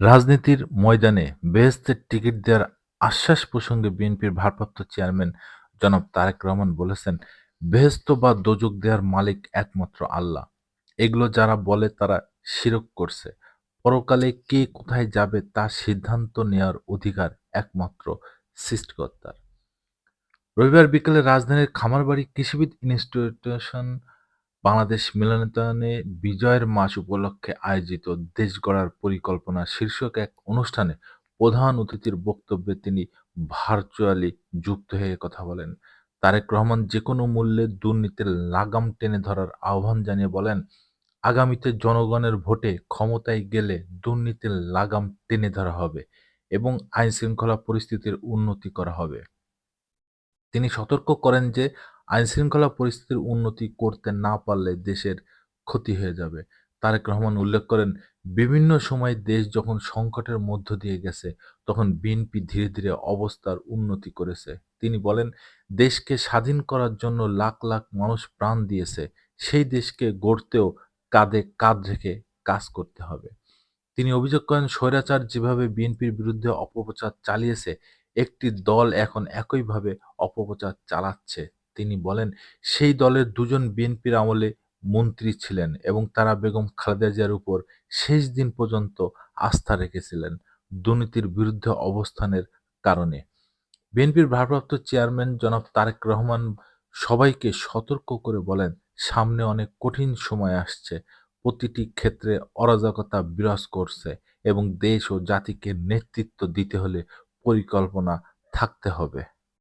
রাজনীতির ময়দানে বেহেস্তের টিকিট দেওয়ার আশ্বাস প্রসঙ্গে বিএনপির ভারপ্রাপ্ত চেয়ারম্যান জনাব তারেক রহমান বলেছেন, বেহেস্ত বা দোজখ দেওয়ার মালিক একমাত্র আল্লাহ। এগুলো যারা বলে তারা শিরক করছে। পরকালে কে কোথায় যাবে তা সিদ্ধান্ত নেওয়ার অধিকার একমাত্র সৃষ্টিকর্তার। রবিবার বিকেলে রাজধানীর খামারবাড়ি কৃষিবিদ ইনস্টিটিউশন বাংলাদেশ মিলনায়তনে বিজয়ের মাস উপলক্ষে আয়োজিত দেশ গড়ার পরিকল্পনা শীর্ষক এক অনুষ্ঠানে প্রধান অতিথির বক্তব্যে তিনি ভার্চুয়ালি যুক্ত হয়ে কথা বলেন। তারেক রহমান যেকোনো মূল্যে দুর্নীতির লাগাম টেনে ধরার আহ্বান জানিয়ে বলেন, আগামীতে জনগণের ভোটে ক্ষমতায় গেলে দুর্নীতির লাগাম টেনে ধরা হবে এবং আইনশৃঙ্খলা পরিস্থিতির উন্নতি করা হবে। তিনি সতর্ক করেন যে আইনশৃঙ্খলা পরিস্থিতির উন্নতি করতে না পারলে দেশের ক্ষতি হয়ে যাবে। তারেক রহমান উল্লেখ করেন, বিভিন্ন সময় দেশ যখন সংকটের মধ্য দিয়ে গেছে, তখন বিএনপি ধীরে ধীরে অবস্থার উন্নতি করেছে। তিনি বলেন, দেশকে স্বাধীন করার জন্য লাখ লাখ মানুষ প্রাণ দিয়েছে, সেই দেশকে গড়তেও কাঁধে কাঁধ রেখে কাজ করতে হবে। তিনি অভিযোগ করেন, স্বৈরাচার যেভাবে বিএনপির বিরুদ্ধে অপপ্রচার চালিয়েছে, একটি দল এখন একইভাবে অপপ্রচার চালাচ্ছে। তিনি বলেন, সেই দলের দুজন বিএনপির আমলে মন্ত্রী ছিলেন এবং তারা বেগম খালেদা জিয়ার উপর শেষ দিন পর্যন্ত আস্থা রেখেছিলেন দুর্নীতির বিরুদ্ধে অবস্থানের কারণে। বিএনপির ভারপ্রাপ্ত চেয়ারম্যান জনাব তারেক রহমান সবাইকে সতর্ক করে বলেন, সামনে অনেক কঠিন সময় আসছে। প্রতিটি ক্ষেত্রে অরাজকতা বিরাজ করছে এবং দেশ ও জাতিকে নেতৃত্ব দিতে হলে পরিকল্পনা থাকতে হবে।